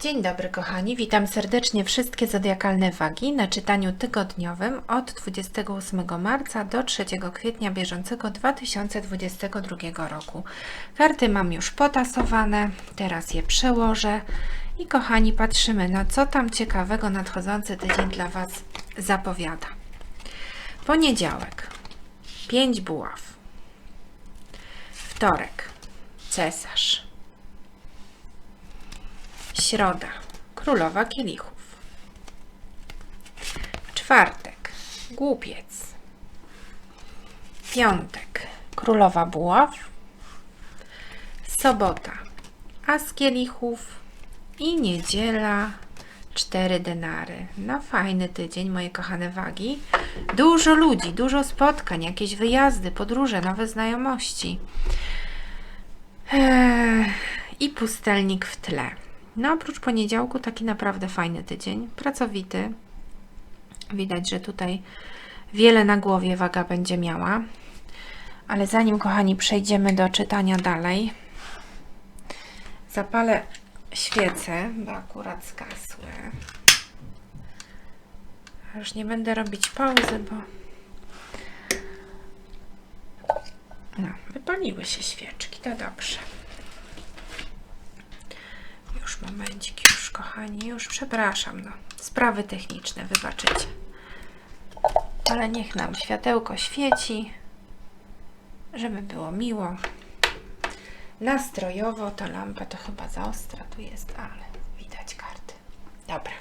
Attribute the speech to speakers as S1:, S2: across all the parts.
S1: Dzień dobry kochani, witam serdecznie wszystkie zodiakalne wagi na czytaniu tygodniowym od 28 marca do 3 kwietnia bieżącego 2022 roku. Karty mam już potasowane, teraz je przełożę i kochani patrzymy na co tam ciekawego nadchodzący tydzień dla Was zapowiada. Poniedziałek, 5 buław. Wtorek, cesarz. Środa. Królowa kielichów. Czwartek. Głupiec. Piątek. Królowa buław. Sobota. As kielichów. I niedziela. Cztery denary. No fajny tydzień, moje kochane wagi. Dużo ludzi, dużo spotkań, jakieś wyjazdy, podróże, nowe znajomości. Eee, I pustelnik w tle. No oprócz poniedziałku taki naprawdę fajny tydzień, pracowity. Widać, że tutaj wiele na głowie waga będzie miała. Ale zanim, kochani, przejdziemy do czytania dalej, zapalę świecę, bo akurat zgasły. Już nie będę robić pauzy, bo no, wypaliły się świeczki, to dobrze. Już momencik, już kochani, już przepraszam, no. Sprawy techniczne, wybaczycie. Ale niech nam światełko świeci, żeby było miło. Nastrojowo ta lampa to chyba za ostra tu jest, ale widać karty. Dobra.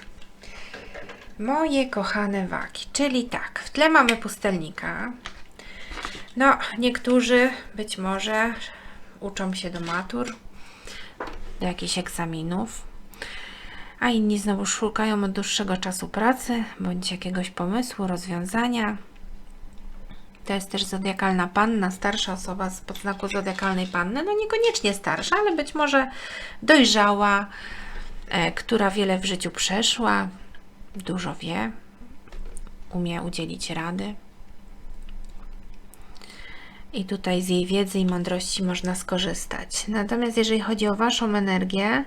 S1: Moje kochane wagi, czyli tak, w tle mamy pustelnika. No, niektórzy być może uczą się do matur, do jakichś egzaminów, a inni znowu szukają od dłuższego czasu pracy bądź jakiegoś pomysłu, rozwiązania. To jest też zodiakalna panna, starsza osoba z podznaku zodiakalnej panny, no niekoniecznie starsza, ale być może dojrzała, e, która wiele w życiu przeszła, dużo wie, umie udzielić rady. I tutaj z jej wiedzy i mądrości można skorzystać. Natomiast jeżeli chodzi o Waszą energię,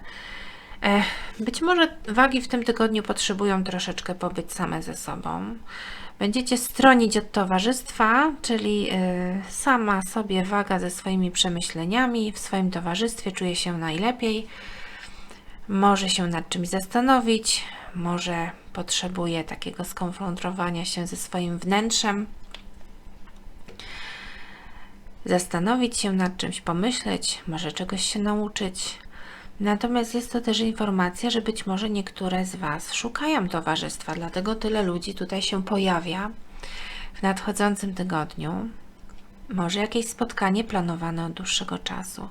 S1: e, być może wagi w tym tygodniu potrzebują troszeczkę pobyć same ze sobą. Będziecie stronić od towarzystwa, czyli e, sama sobie waga ze swoimi przemyśleniami, w swoim towarzystwie czuje się najlepiej, może się nad czymś zastanowić, może potrzebuje takiego skonfrontowania się ze swoim wnętrzem zastanowić się nad czymś, pomyśleć, może czegoś się nauczyć. Natomiast jest to też informacja, że być może niektóre z Was szukają towarzystwa, dlatego tyle ludzi tutaj się pojawia w nadchodzącym tygodniu. Może jakieś spotkanie planowane od dłuższego czasu.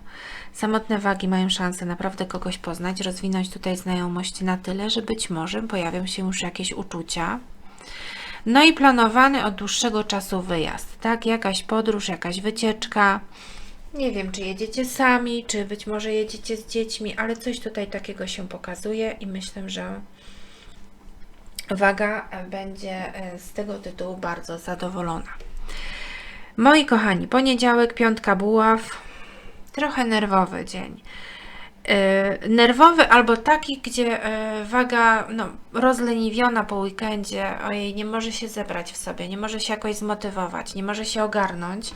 S1: Samotne wagi mają szansę naprawdę kogoś poznać, rozwinąć tutaj znajomość na tyle, że być może pojawią się już jakieś uczucia, no i planowany od dłuższego czasu wyjazd, tak? Jakaś podróż, jakaś wycieczka. Nie wiem, czy jedziecie sami, czy być może jedziecie z dziećmi, ale coś tutaj takiego się pokazuje i myślę, że waga będzie e, z tego tytułu bardzo zadowolona. Moi kochani, poniedziałek, piątka buław, trochę nerwowy dzień. Y, nerwowy albo taki, gdzie y, waga no, rozleniwiona po weekendzie, ojej, nie może się zebrać w sobie, nie może się jakoś zmotywować, nie może się ogarnąć,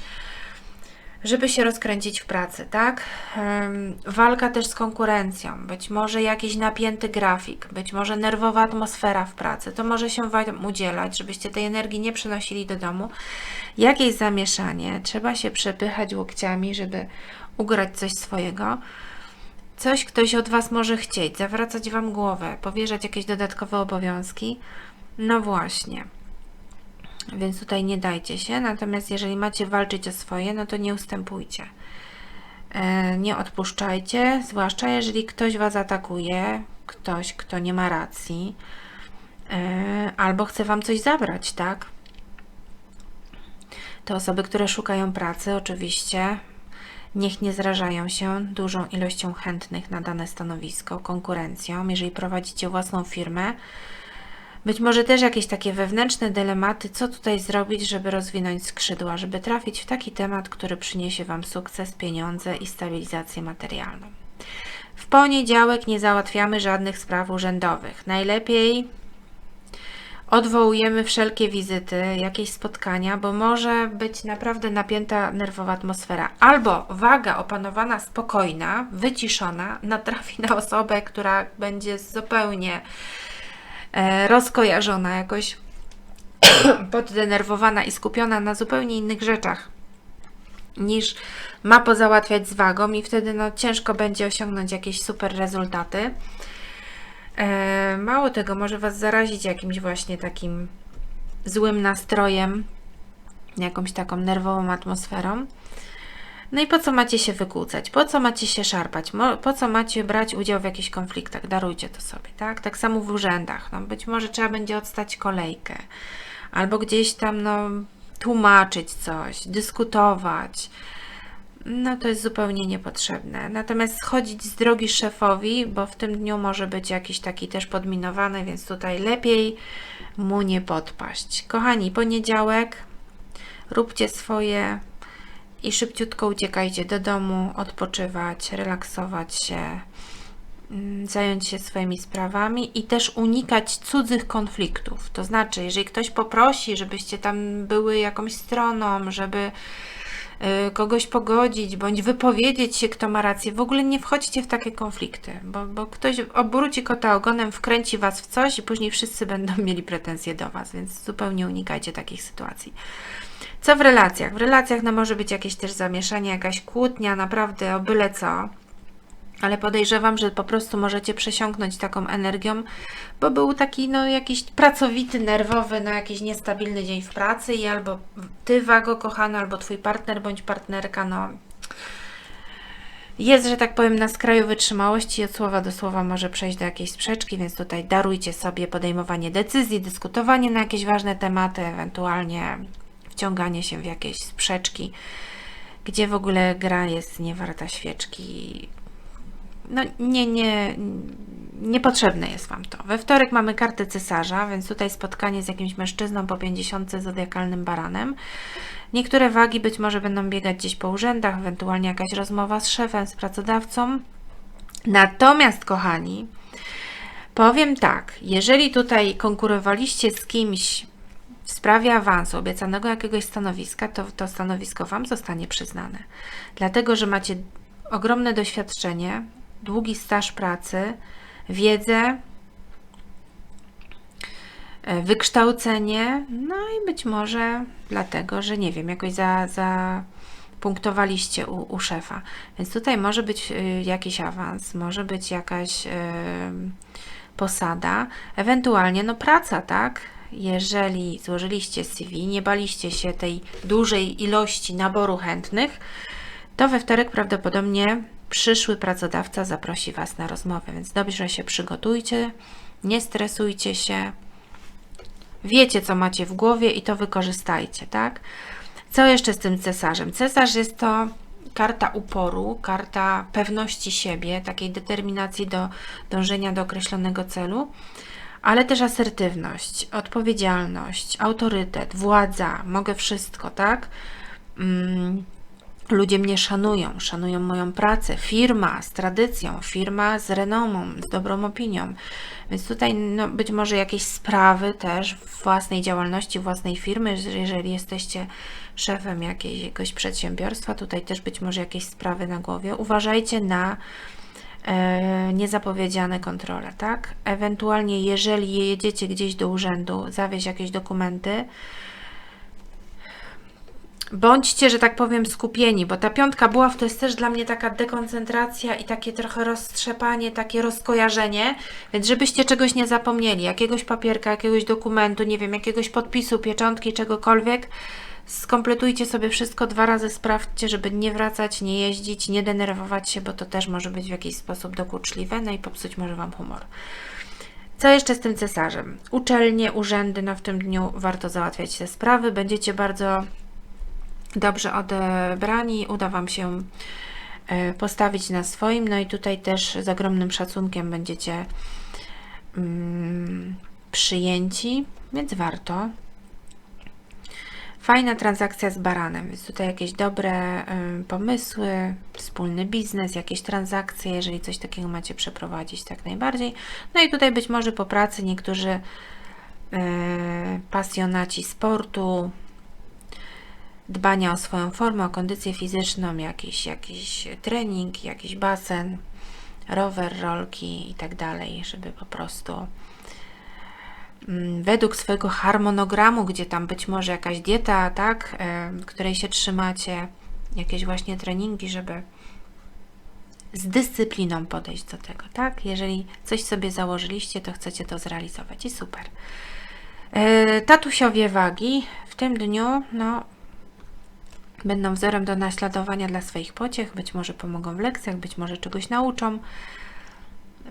S1: żeby się rozkręcić w pracy, tak? Walka też z konkurencją, być może jakiś napięty grafik, być może nerwowa atmosfera w pracy, to może się Wam udzielać, żebyście tej energii nie przenosili do domu. Jakieś zamieszanie, trzeba się przepychać łokciami, żeby ugrać coś swojego. Coś ktoś od Was może chcieć, zawracać Wam głowę, powierzać jakieś dodatkowe obowiązki. No właśnie. Więc tutaj nie dajcie się. Natomiast jeżeli macie walczyć o swoje, no to nie ustępujcie. E, nie odpuszczajcie, zwłaszcza jeżeli ktoś Was atakuje, ktoś, kto nie ma racji, e, albo chce Wam coś zabrać, tak? Te osoby, które szukają pracy, oczywiście Niech nie zrażają się dużą ilością chętnych na dane stanowisko, konkurencją. Jeżeli prowadzicie własną firmę, być może też jakieś takie wewnętrzne dylematy, co tutaj zrobić, żeby rozwinąć skrzydła, żeby trafić w taki temat, który przyniesie Wam sukces, pieniądze i stabilizację materialną. W poniedziałek nie załatwiamy żadnych spraw urzędowych. Najlepiej odwołujemy wszelkie wizyty, jakieś spotkania, bo może być naprawdę napięta nerwowa atmosfera. Albo waga opanowana, spokojna, wyciszona, natrafi na osobę, która będzie zupełnie e, rozkojarzona, jakoś poddenerwowana i skupiona na zupełnie innych rzeczach niż ma pozałatwiać z wagą i wtedy no, ciężko będzie osiągnąć jakieś super rezultaty. E, mało tego, może Was zarazić jakimś właśnie takim złym nastrojem, jakąś taką nerwową atmosferą. No i po co macie się wykłócać? Po co macie się szarpać? Po co macie brać udział w jakichś konfliktach? Darujcie to sobie, tak? Tak samo w urzędach. No, być może trzeba będzie odstać kolejkę, albo gdzieś tam no, tłumaczyć coś, dyskutować. No to jest zupełnie niepotrzebne. Natomiast schodzić z drogi szefowi, bo w tym dniu może być jakiś taki też podminowany, więc tutaj lepiej mu nie podpaść. Kochani, poniedziałek, róbcie swoje i szybciutko uciekajcie do domu, odpoczywać, relaksować się, mm, zająć się swoimi sprawami i też unikać cudzych konfliktów. To znaczy, jeżeli ktoś poprosi, żebyście tam były jakąś stroną, żeby kogoś pogodzić, bądź wypowiedzieć się, kto ma rację. W ogóle nie wchodźcie w takie konflikty, bo, bo ktoś obróci kota ogonem, wkręci was w coś i później wszyscy będą mieli pretensje do was, więc zupełnie unikajcie takich sytuacji. Co w relacjach? W relacjach no, może być jakieś też zamieszanie, jakaś kłótnia, naprawdę o byle co. Ale podejrzewam, że po prostu możecie przesiąknąć taką energią, bo był taki no, jakiś pracowity, nerwowy, no, jakiś niestabilny dzień w pracy i albo ty, Wago, kochana, albo twój partner bądź partnerka, no jest, że tak powiem, na skraju wytrzymałości i od słowa do słowa może przejść do jakiejś sprzeczki, więc tutaj darujcie sobie podejmowanie decyzji, dyskutowanie na jakieś ważne tematy, ewentualnie wciąganie się w jakieś sprzeczki, gdzie w ogóle gra jest niewarta świeczki. No nie, nie, niepotrzebne jest Wam to. We wtorek mamy kartę cesarza, więc tutaj spotkanie z jakimś mężczyzną po 50 zodiakalnym baranem. Niektóre wagi być może będą biegać gdzieś po urzędach, ewentualnie jakaś rozmowa z szefem, z pracodawcą. Natomiast, kochani, powiem tak, jeżeli tutaj konkurowaliście z kimś w sprawie awansu, obiecanego jakiegoś stanowiska, to to stanowisko Wam zostanie przyznane. Dlatego, że macie ogromne doświadczenie, długi staż pracy, wiedzę, e, wykształcenie, no i być może dlatego, że nie wiem, jakoś za, za punktowaliście u, u szefa. Więc tutaj może być y, jakiś awans, może być jakaś y, posada, ewentualnie no praca, tak? Jeżeli złożyliście CV, nie baliście się tej dużej ilości naboru chętnych, to we wtorek prawdopodobnie przyszły pracodawca zaprosi Was na rozmowę, więc dobrze się przygotujcie, nie stresujcie się, wiecie co macie w głowie i to wykorzystajcie, tak? Co jeszcze z tym cesarzem? Cesarz jest to karta uporu, karta pewności siebie, takiej determinacji do dążenia do określonego celu, ale też asertywność, odpowiedzialność, autorytet, władza, mogę wszystko, tak? Ludzie mnie szanują, szanują moją pracę, firma z tradycją, firma z renomą, z dobrą opinią. Więc tutaj no, być może jakieś sprawy też własnej działalności, własnej firmy, jeżeli jesteście szefem jakiegoś przedsiębiorstwa, tutaj też być może jakieś sprawy na głowie. Uważajcie na e, niezapowiedziane kontrole, tak? Ewentualnie, jeżeli jedziecie gdzieś do urzędu, zawieźć jakieś dokumenty, bądźcie, że tak powiem, skupieni, bo ta piątka buław to jest też dla mnie taka dekoncentracja i takie trochę roztrzepanie, takie rozkojarzenie, więc żebyście czegoś nie zapomnieli, jakiegoś papierka, jakiegoś dokumentu, nie wiem, jakiegoś podpisu, pieczątki, czegokolwiek, skompletujcie sobie wszystko, dwa razy sprawdźcie, żeby nie wracać, nie jeździć, nie denerwować się, bo to też może być w jakiś sposób dokuczliwe, no i popsuć może Wam humor. Co jeszcze z tym cesarzem? Uczelnie, urzędy, no w tym dniu warto załatwiać te sprawy, będziecie bardzo dobrze odebrani, uda Wam się e, postawić na swoim, no i tutaj też z ogromnym szacunkiem będziecie mm, przyjęci, więc warto. Fajna transakcja z baranem, więc tutaj jakieś dobre ym, pomysły, wspólny biznes, jakieś transakcje, jeżeli coś takiego macie przeprowadzić, tak najbardziej. No i tutaj być może po pracy niektórzy yy, pasjonaci sportu, dbania o swoją formę, o kondycję fizyczną, jakiś, jakiś trening, jakiś basen, rower, rolki i tak dalej, żeby po prostu mm, według swojego harmonogramu, gdzie tam być może jakaś dieta, tak, y, której się trzymacie, jakieś właśnie treningi, żeby z dyscypliną podejść do tego, tak? Jeżeli coś sobie założyliście, to chcecie to zrealizować i super. Y, tatusiowie wagi w tym dniu, no, będą wzorem do naśladowania dla swoich pociech, być może pomogą w lekcjach, być może czegoś nauczą,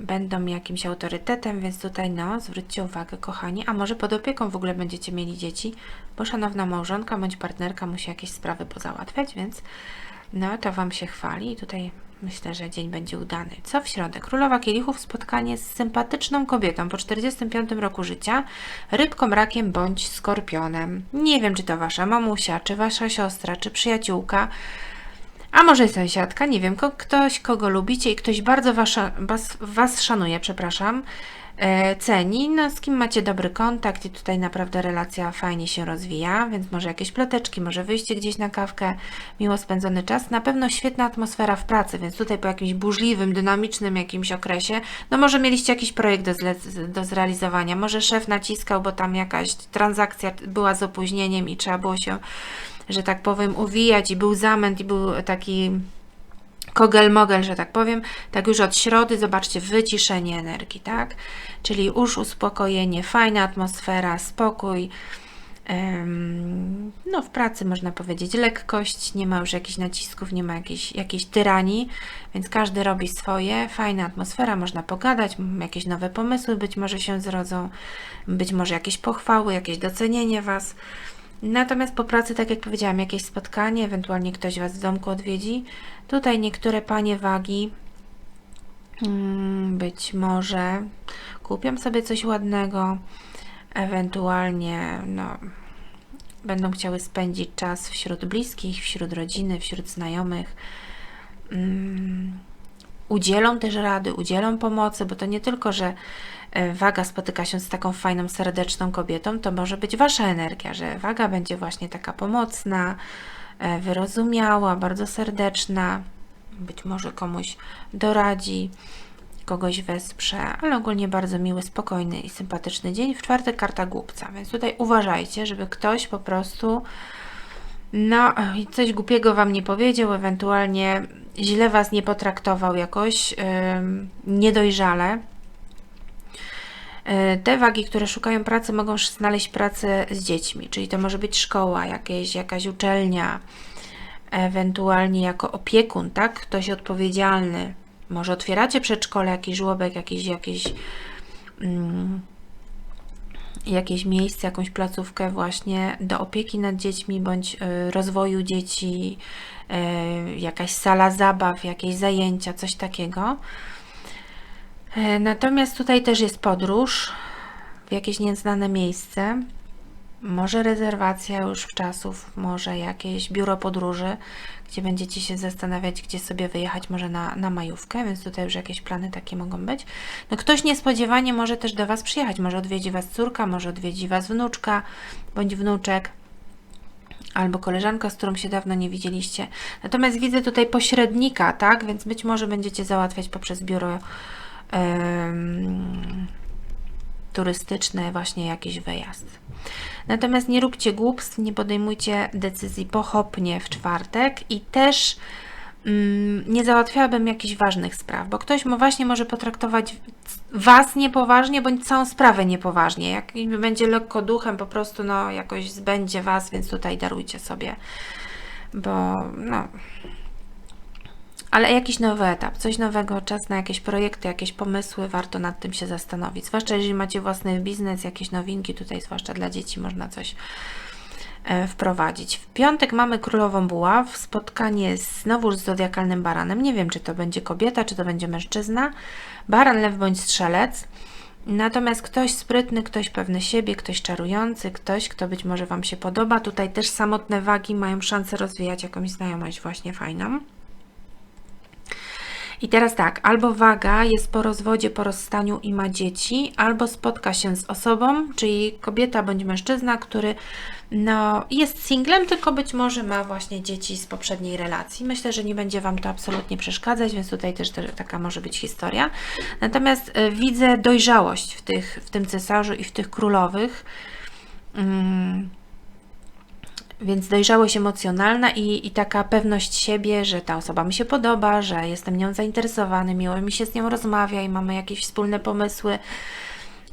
S1: będą jakimś autorytetem, więc tutaj no, zwróćcie uwagę, kochani, a może pod opieką w ogóle będziecie mieli dzieci, bo szanowna małżonka bądź partnerka musi jakieś sprawy pozałatwiać, więc no, to Wam się chwali. I tutaj myślę, że dzień będzie udany. Co w środę? Królowa Kielichów spotkanie z sympatyczną kobietą po 45 roku życia, rybką, rakiem bądź skorpionem. Nie wiem, czy to Wasza mamusia, czy Wasza siostra, czy przyjaciółka, a może sąsiadka, nie wiem, ktoś, kogo lubicie i ktoś bardzo was, was szanuje, przepraszam, ceni, no z kim macie dobry kontakt i tutaj naprawdę relacja fajnie się rozwija, więc może jakieś ploteczki, może wyjście gdzieś na kawkę, miło spędzony czas, na pewno świetna atmosfera w pracy, więc tutaj po jakimś burzliwym, dynamicznym jakimś okresie, no może mieliście jakiś projekt do, do zrealizowania, może szef naciskał, bo tam jakaś transakcja była z opóźnieniem i trzeba było się że tak powiem, uwijać i był zamęt i był taki kogel-mogel, że tak powiem, tak już od środy, zobaczcie, wyciszenie energii, tak? Czyli już uspokojenie, fajna atmosfera, spokój, no w pracy można powiedzieć lekkość, nie ma już jakichś nacisków, nie ma jakiejś, jakiejś tyranii, więc każdy robi swoje, fajna atmosfera, można pogadać, jakieś nowe pomysły być może się zrodzą, być może jakieś pochwały, jakieś docenienie Was, Natomiast po pracy, tak jak powiedziałam, jakieś spotkanie, ewentualnie ktoś Was w domku odwiedzi. Tutaj niektóre panie wagi mm, być może kupią sobie coś ładnego, ewentualnie no, będą chciały spędzić czas wśród bliskich, wśród rodziny, wśród znajomych. Udzielą też rady, udzielą pomocy, bo to nie tylko, że E, waga spotyka się z taką fajną, serdeczną kobietą, to może być Wasza energia, że waga będzie właśnie taka pomocna, e, wyrozumiała, bardzo serdeczna, być może komuś doradzi, kogoś wesprze, ale ogólnie bardzo miły, spokojny i sympatyczny dzień. W czwartek karta głupca, więc tutaj uważajcie, żeby ktoś po prostu no, coś głupiego Wam nie powiedział, ewentualnie źle Was nie potraktował jakoś, yy, niedojrzale, E, te wagi, które szukają pracy, mogą znaleźć pracę z dziećmi, czyli to może być szkoła, jakieś, jakaś uczelnia, ewentualnie jako opiekun, tak? Ktoś odpowiedzialny. Może otwieracie przedszkole, jakiś żłobek, jakiś, jakieś, mm, jakieś miejsce, jakąś placówkę właśnie do opieki nad dziećmi bądź y, rozwoju dzieci, y, jakaś sala zabaw, jakieś zajęcia, coś takiego. E, natomiast tutaj też jest podróż w jakieś nieznane miejsce. Może rezerwacja już w czasów, może jakieś biuro podróży, gdzie będziecie się zastanawiać, gdzie sobie wyjechać, może na, na majówkę, więc tutaj już jakieś plany takie mogą być. No ktoś niespodziewanie może też do Was przyjechać, może odwiedzi Was córka, może odwiedzi Was wnuczka bądź wnuczek albo koleżanka, z którą się dawno nie widzieliście. Natomiast widzę tutaj pośrednika, tak? Więc być może będziecie załatwiać poprzez biuro turystyczne, właśnie jakiś wyjazd. Natomiast nie róbcie głupstw, nie podejmujcie decyzji pochopnie w czwartek i też mm, nie załatwiałabym jakichś ważnych spraw, bo ktoś mo właśnie może potraktować Was niepoważnie, bądź całą sprawę niepoważnie. Jak będzie lekko duchem, po prostu no, jakoś zbędzie Was, więc tutaj darujcie sobie, bo no, ale jakiś nowy etap, coś nowego, czas na jakieś projekty, jakieś pomysły, warto nad tym się zastanowić. Zwłaszcza jeżeli macie własny biznes, jakieś nowinki, tutaj zwłaszcza dla dzieci można coś e, wprowadzić. W piątek mamy Królową Buław, spotkanie znowu z zodiakalnym baranem. Nie wiem, czy to będzie kobieta, czy to będzie mężczyzna. Baran, lew bądź strzelec. Natomiast ktoś sprytny, ktoś pewny siebie, ktoś czarujący, ktoś, kto być może Wam się podoba. Tutaj też samotne wagi mają szansę rozwijać jakąś znajomość właśnie fajną. I teraz tak, albo waga jest po rozwodzie, po rozstaniu i ma dzieci, albo spotka się z osobą, czyli kobieta bądź mężczyzna, który no, jest singlem, tylko być może ma właśnie dzieci z poprzedniej relacji. Myślę, że nie będzie Wam to absolutnie przeszkadzać, więc tutaj też taka może być historia. Natomiast y, widzę dojrzałość w, tych, w tym cesarzu i w tych królowych. Mm więc dojrzałość emocjonalna i, i taka pewność siebie, że ta osoba mi się podoba, że jestem nią zainteresowany, miło mi się z nią rozmawia i mamy jakieś wspólne pomysły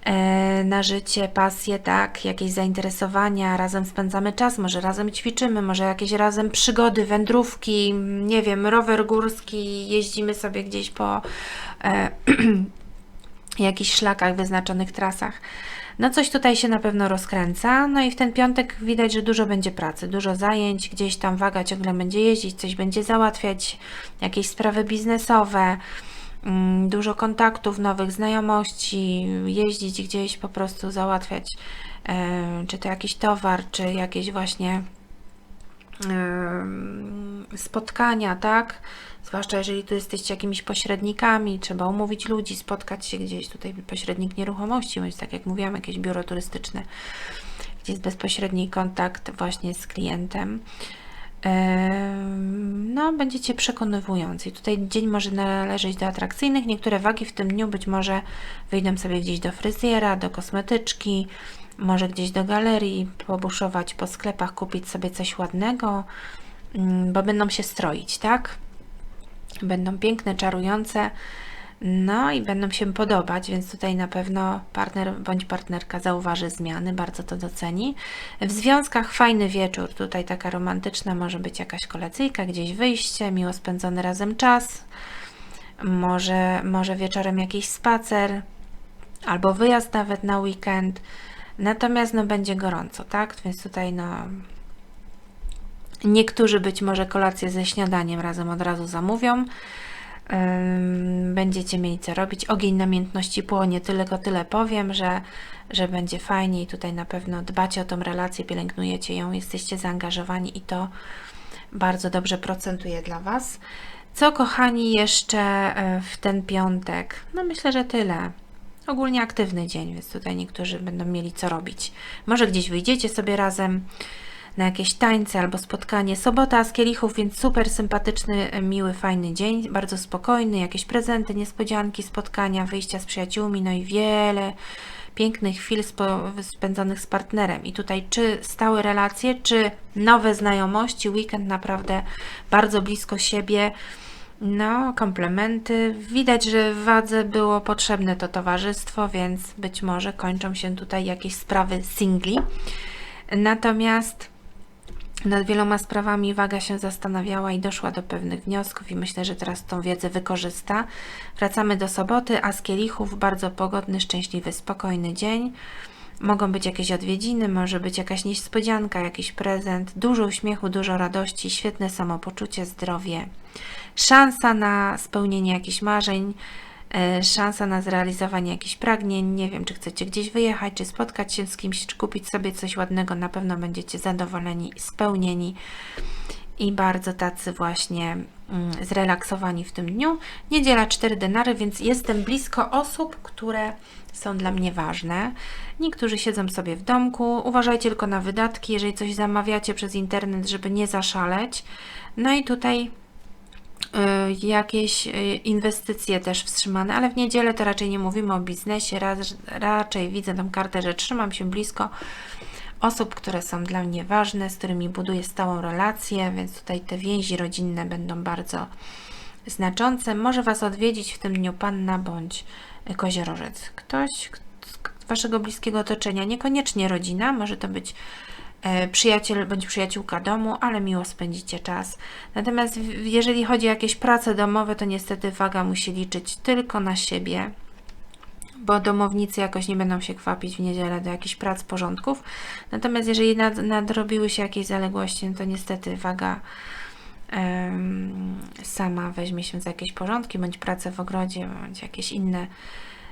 S1: e, na życie, pasje, tak, jakieś zainteresowania, razem spędzamy czas, może razem ćwiczymy, może jakieś razem przygody, wędrówki, nie wiem, rower górski, jeździmy sobie gdzieś po e, jakichś szlakach, wyznaczonych trasach. No coś tutaj się na pewno rozkręca. No i w ten piątek widać, że dużo będzie pracy, dużo zajęć, gdzieś tam waga ciągle będzie jeździć, coś będzie załatwiać, jakieś sprawy biznesowe, mm, dużo kontaktów, nowych znajomości, jeździć gdzieś po prostu załatwiać, e, czy to jakiś towar, czy jakieś właśnie spotkania, tak? Zwłaszcza jeżeli tu jesteście jakimiś pośrednikami, trzeba umówić ludzi, spotkać się gdzieś, tutaj pośrednik nieruchomości, bądź tak jak mówiłam, jakieś biuro turystyczne, gdzie jest bezpośredni kontakt właśnie z klientem. No, będziecie przekonywujący. Tutaj dzień może należeć do atrakcyjnych. Niektóre wagi w tym dniu być może wyjdą sobie gdzieś do fryzjera, do kosmetyczki, może gdzieś do galerii, pobuszować po sklepach, kupić sobie coś ładnego, mm, bo będą się stroić, tak? Będą piękne, czarujące, no i będą się podobać, więc tutaj na pewno partner bądź partnerka zauważy zmiany, bardzo to doceni. W związkach fajny wieczór, tutaj taka romantyczna może być jakaś kolacyjka, gdzieś wyjście, miło spędzony razem czas, może, może wieczorem jakiś spacer, albo wyjazd nawet na weekend. Natomiast no będzie gorąco, tak? Więc tutaj no niektórzy być może kolację ze śniadaniem razem od razu zamówią. Będziecie mieli co robić. Ogień namiętności płonie, tylko tyle powiem, że, że będzie fajnie i tutaj na pewno dbacie o tą relację, pielęgnujecie ją, jesteście zaangażowani i to bardzo dobrze procentuje dla Was. Co kochani jeszcze e, w ten piątek? No myślę, że tyle ogólnie aktywny dzień, więc tutaj niektórzy będą mieli co robić. Może gdzieś wyjdziecie sobie razem na jakieś tańce albo spotkanie. Sobota z kielichów, więc super sympatyczny, miły, fajny dzień, bardzo spokojny, jakieś prezenty, niespodzianki, spotkania, wyjścia z przyjaciółmi, no i wiele pięknych chwil spędzonych z partnerem. I tutaj czy stałe relacje, czy nowe znajomości, weekend naprawdę bardzo blisko siebie. No, komplementy. Widać, że wadze było potrzebne to towarzystwo, więc być może kończą się tutaj jakieś sprawy singli. Natomiast nad wieloma sprawami waga się zastanawiała i doszła do pewnych wniosków i myślę, że teraz tą wiedzę wykorzysta. Wracamy do soboty, a z kielichów bardzo pogodny, szczęśliwy, spokojny dzień. Mogą być jakieś odwiedziny, może być jakaś niespodzianka, jakiś prezent, dużo uśmiechu, dużo radości, świetne samopoczucie, zdrowie, szansa na spełnienie jakichś marzeń, e, szansa na zrealizowanie jakichś pragnień. Nie wiem, czy chcecie gdzieś wyjechać, czy spotkać się z kimś, czy kupić sobie coś ładnego. Na pewno będziecie zadowoleni, spełnieni i bardzo tacy właśnie zrelaksowani w tym dniu. Niedziela 4 denary, więc jestem blisko osób, które są dla mnie ważne. Niektórzy siedzą sobie w domku. Uważajcie tylko na wydatki, jeżeli coś zamawiacie przez internet, żeby nie zaszaleć. No i tutaj y, jakieś y, inwestycje też wstrzymane, ale w niedzielę to raczej nie mówimy o biznesie, raczej widzę tam kartę, że trzymam się blisko osób, które są dla mnie ważne, z którymi buduję stałą relację, więc tutaj te więzi rodzinne będą bardzo znaczące. Może Was odwiedzić w tym dniu Panna bądź koziorożec. Ktoś z Waszego bliskiego otoczenia, niekoniecznie rodzina, może to być e, przyjaciel bądź przyjaciółka domu, ale miło spędzicie czas. Natomiast jeżeli chodzi o jakieś prace domowe, to niestety waga musi liczyć tylko na siebie, bo domownicy jakoś nie będą się kwapić w niedzielę do jakichś prac, porządków. Natomiast jeżeli nad, nadrobiły się jakieś zaległości, no to niestety waga sama weźmie się za jakieś porządki, bądź pracę w ogrodzie, bądź jakieś inne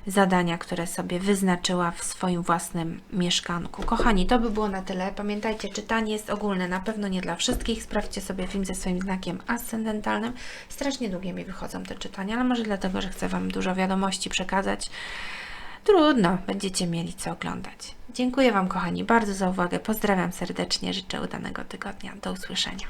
S1: zadania, które sobie wyznaczyła w swoim własnym mieszkanku. Kochani, to by było na tyle. Pamiętajcie, czytanie jest ogólne, na pewno nie dla wszystkich. Sprawdźcie sobie film ze swoim znakiem ascendentalnym. Strasznie długie mi wychodzą te czytania, ale może dlatego, że chcę Wam dużo wiadomości przekazać. Trudno, będziecie mieli co oglądać. Dziękuję Wam, kochani, bardzo za uwagę. Pozdrawiam serdecznie, życzę udanego tygodnia. Do usłyszenia.